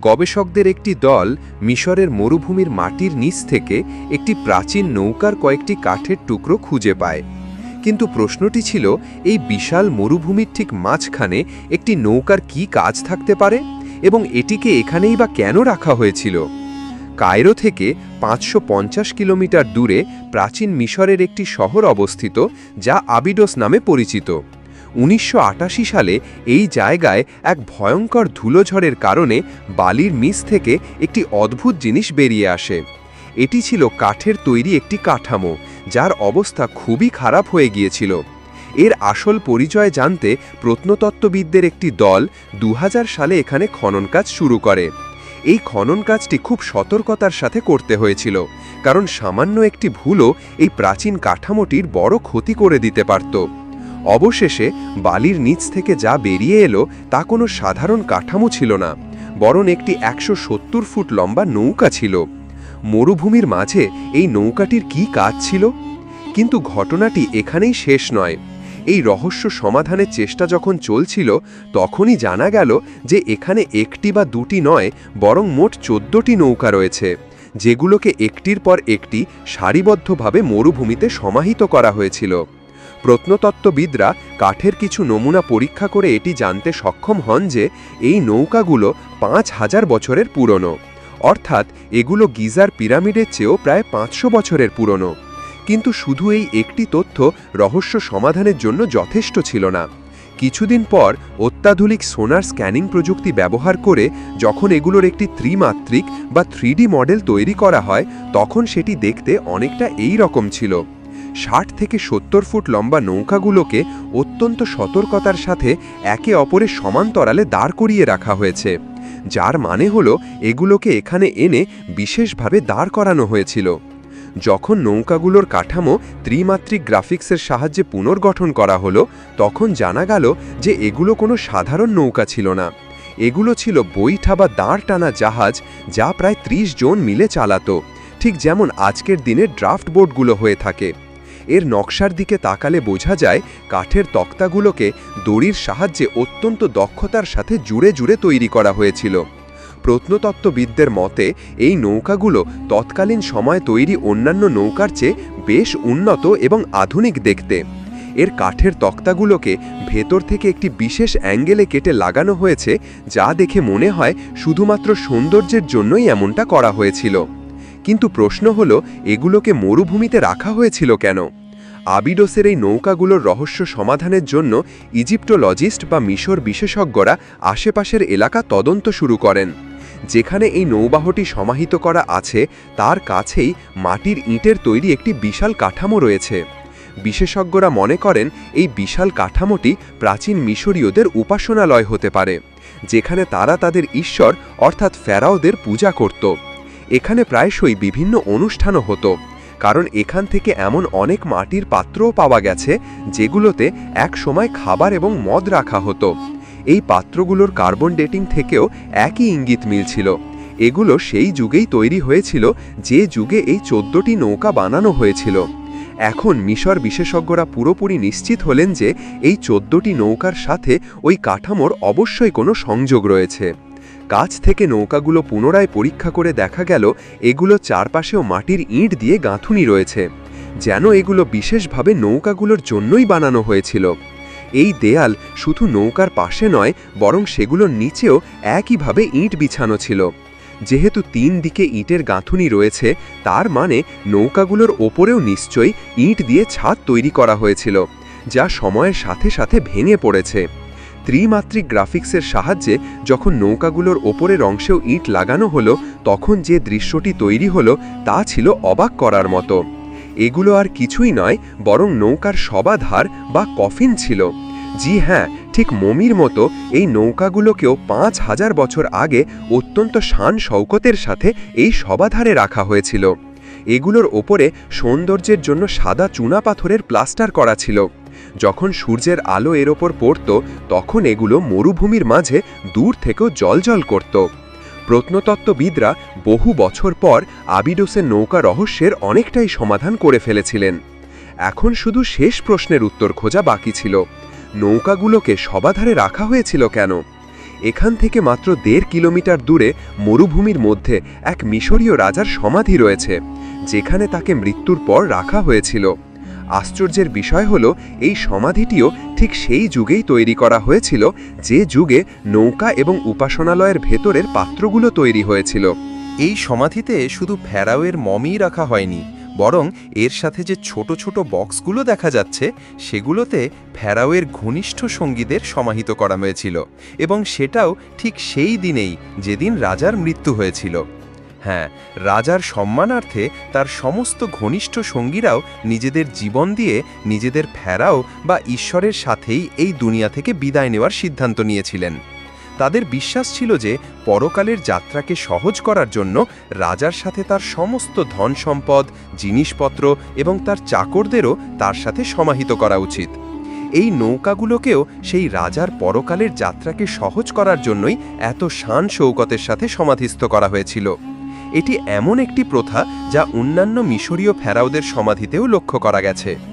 গবেষকদের একটি দল মিশরের মরুভূমির মাটির নিচ থেকে একটি প্রাচীন নৌকার কয়েকটি কাঠের টুকরো খুঁজে পায়। কিন্তু প্রশ্নটি ছিল, এই বিশাল মরুভূমির ঠিক মাঝখানে একটি নৌকার কি কাজ থাকতে পারে এবং এটিকে এখানেই বা কেন রাখা হয়েছিল? কায়রো থেকে পাঁচশো পঞ্চাশ কিলোমিটার দূরে প্রাচীন মিশরের একটি শহর অবস্থিত, যা আবিডোস নামে পরিচিত। উনিশশো আটাশি সালে এই জায়গায় এক ভয়ঙ্কর ধুলোঝড়ের কারণে বালির মিস থেকে একটি অদ্ভুত জিনিস বেরিয়ে আসে। এটি ছিল কাঠের তৈরি একটি কাঠামো, যার অবস্থা খুবই খারাপ হয়ে গিয়েছিল। এর আসল পরিচয় জানতে প্রত্নতত্ত্ববিদদের একটি দল দু হাজার সালে এখানে খনন কাজ শুরু করে। এই খনন কাজটি খুব সতর্কতার সাথে করতে হয়েছিল, কারণ সামান্য একটি ভুলও এই প্রাচীন কাঠামোটির বড় ক্ষতি করে দিতে পারত। অবশেষে বালির নিচ থেকে যা বেরিয়ে এলো তা কোনো সাধারণ কাঠামো ছিল না, বরং একটি একশো সত্তর ফুট লম্বা নৌকা ছিল। মরুভূমির মাঝে এই নৌকাটির কি কাজ ছিল? কিন্তু ঘটনাটি এখানেই শেষ নয়। এই রহস্য সমাধানের চেষ্টা যখন চলছিল, তখনই জানা গেল যে এখানে একটি বা দুটি নয়, বরং মোট চোদ্দটি নৌকা রয়েছে, যেগুলোকে একটির পর একটি সারিবদ্ধভাবে মরুভূমিতে সমাহিত করা হয়েছিল। প্রত্নতত্ত্ববিদরা কাঠের কিছু নমুনা পরীক্ষা করে এটি জানতে সক্ষম হন যে এই নৌকাগুলো পাঁচ হাজার বছরের পুরনো। অর্থাৎ এগুলো গিজার পিরামিডের চেয়েও প্রায় পাঁচশো বছরের পুরনো। কিন্তু শুধু এই একটি তথ্য রহস্য সমাধানের জন্য যথেষ্ট ছিল না। কিছুদিন পর অত্যাধুনিক সোনার স্ক্যানিং প্রযুক্তি ব্যবহার করে যখন এগুলোর একটি ত্রিমাত্রিক বা থ্রিডি মডেল তৈরি করা হয়, তখন সেটি দেখতে অনেকটা এই রকম ছিল। ষাট থেকে সত্তর ফুট লম্বা নৌকাগুলোকে অত্যন্ত সতর্কতার সাথে একে অপরের সমান্তরালে দাঁড় করিয়ে রাখা হয়েছে, যার মানে হলো এগুলোকে এখানে এনে বিশেষভাবে দাঁড় করানো হয়েছিল। যখন নৌকাগুলোর কাঠামো ত্রিমাত্রিক গ্রাফিক্সের সাহায্যে পুনর্গঠন করা হলো, তখন জানা গেল যে এগুলো কোনো সাধারণ নৌকা ছিল না। এগুলো ছিল বইঠা বা দাঁড় টানা জাহাজ যা প্রায় ত্রিশ জন মিলে চালাতো, ঠিক যেমন আজকের দিনে ড্রাফট বোর্ডগুলো হয়ে থাকে। এর নকশার দিকে তাকালে বোঝা যায় কাঠের তক্তাগুলোকে দড়ির সাহায্যে অত্যন্ত দক্ষতার সাথে জুড়ে জুড়ে তৈরি করা হয়েছিল। প্রত্নতত্ত্ববিদদের মতে, এই নৌকাগুলো তৎকালীন সময় তৈরি অন্যান্য নৌকার চেয়ে বেশ উন্নত এবং আধুনিক দেখতে। এর কাঠের তক্তাগুলোকে ভেতর থেকে একটি বিশেষ অ্যাঙ্গেলে কেটে লাগানো হয়েছে, যা দেখে মনে হয় শুধুমাত্র সৌন্দর্যের জন্যই এমনটা করা হয়েছিল। কিন্তু প্রশ্ন হল, এগুলোকে মরুভূমিতে রাখা হয়েছিল কেন? আবিডোসের এই নৌকাগুলোর রহস্য সমাধানের জন্য ইজিপ্টোলজিস্ট বা মিশর বিশেষজ্ঞরা আশেপাশের এলাকা তদন্ত শুরু করেন। যেখানে এই নৌবাহটি সমাহিত করা আছে, তার কাছেই মাটির ইঁটের তৈরি একটি বিশাল কাঠামো রয়েছে। বিশেষজ্ঞরা মনে করেন, এই বিশাল কাঠামোটি প্রাচীন মিশরীয়দের উপাসনালয় হতে পারে, যেখানে তারা তাদের ঈশ্বর অর্থাৎ ফেরাওদের পূজা করত। এখানে প্রায়শই বিভিন্ন অনুষ্ঠানও হতো, কারণ এখান থেকে এমন অনেক মাটির পাত্রও পাওয়া গেছে যেগুলোতে এক সময় খাবার এবং মদ রাখা হতো। এই পাত্রগুলোর কার্বন ডেটিং থেকেও একই ইঙ্গিত মিলছিল। এগুলো সেই যুগেই তৈরি হয়েছিল, যে যুগে এই চোদ্দটি নৌকা বানানো হয়েছিল। এখন মিশর বিশেষজ্ঞরা পুরোপুরি নিশ্চিত হলেন যে এই চোদ্দটি নৌকার সাথে ওই কাঠামোর অবশ্যই কোনো সংযোগ রয়েছে। কাছ থেকে নৌকাগুলো পুনরায় পরীক্ষা করে দেখা গেল, এগুলো চারপাশেও মাটির ইঁট দিয়ে গাঁথুনি রয়েছে, যেন এগুলো বিশেষভাবে নৌকাগুলোর জন্যই বানানো হয়েছিল। এই দেয়াল শুধু নৌকার পাশে নয়, বরং সেগুলোর নিচেও একইভাবে ইঁট বিছানো ছিল। যেহেতু তিন দিকে ইঁটের গাঁথুনি রয়েছে, তার মানে নৌকাগুলোর ওপরেও নিশ্চয়ই ইঁট দিয়ে ছাদ তৈরি করা হয়েছিল, যা সময়ের সাথে সাথে ভেঙে পড়েছে। ত্রিমাত্রিক গ্রাফিক্সের সাহায্যে যখন নৌকাগুলোর ওপরের অংশেও ইট লাগানো হলো, তখন যে দৃশ্যটি তৈরি হলো, তা ছিল অবাক করার মতো। এগুলো আর কিছুই নয়, বরং নৌকার সবাধার বা কফিন ছিল। জি হ্যাঁ ঠিক মমির মতো এই নৌকাগুলোকেও পাঁচ হাজার বছর আগে অত্যন্ত শান শৌকতের সাথে এই সবাধারে রাখা হয়েছিল। এগুলোর ওপরে সৌন্দর্যের জন্য সাদা চুনা পাথরের প্লাস্টার করা ছিল। যখন সূর্যের আলো এর ওপর পড়ত, তখন এগুলো মরুভূমির মাঝে দূর থেকেও জলজল করত। প্রত্নতত্ত্ববিদরা বহু বছর পর আবিডোসের নৌকা রহস্যের অনেকটাই সমাধান করে ফেলেছিলেন। এখন শুধু শেষ প্রশ্নের উত্তর খোঁজা বাকি ছিল। নৌকাগুলোকে সবাধারে রাখা হয়েছিল কেন? এখান থেকে মাত্র দেড় কিলোমিটার দূরে মরুভূমির মধ্যে এক মিশরীয় রাজার সমাধি রয়েছে, যেখানে তাকে মৃত্যুর পর রাখা হয়েছিল। আশ্চর্যের বিষয় হল, এই সমাধিটিও ঠিক সেই যুগেই তৈরি করা হয়েছিল, যে যুগে নৌকা এবং উপাসনালয়ের ভেতরের পাত্রগুলো তৈরি হয়েছিল। এই সমাধিতে শুধু ফেরাওয়ের মমিই রাখা হয়নি, বরং এর সাথে যে ছোট ছোট বক্সগুলো দেখা যাচ্ছে, সেগুলোতে ফেরাওয়ের ঘনিষ্ঠ সঙ্গীদের সমাহিত করা হয়েছিল, এবং সেটাও ঠিক সেই দিনেই, যেদিন রাজার মৃত্যু হয়েছিল। হ্যাঁ রাজার সম্মানার্থে তার সমস্ত ঘনিষ্ঠ সঙ্গীরাও নিজেদের জীবন দিয়ে নিজেদের ফেরাও বা ঈশ্বরের সাথেই এই দুনিয়া থেকে বিদায় নেওয়ার সিদ্ধান্ত নিয়েছিলেন। তাদের বিশ্বাস ছিল যে পরকালের যাত্রাকে সহজ করার জন্য রাজার সাথে তার সমস্ত ধন সম্পদ, জিনিসপত্র এবং তার চাকরদেরও তার সাথে সমাহিত করা উচিত। এই নৌকাগুলোকেও সেই রাজার পরকালের যাত্রাকে সহজ করার জন্যই এত শান শৌকতের সাথে সমাধিস্থ করা হয়েছিল। এটি এমন একটি প্রথা যা অন্যান্য মিশরীয় ফেরাওদের সমাধিতেও লক্ষ্য করা গেছে।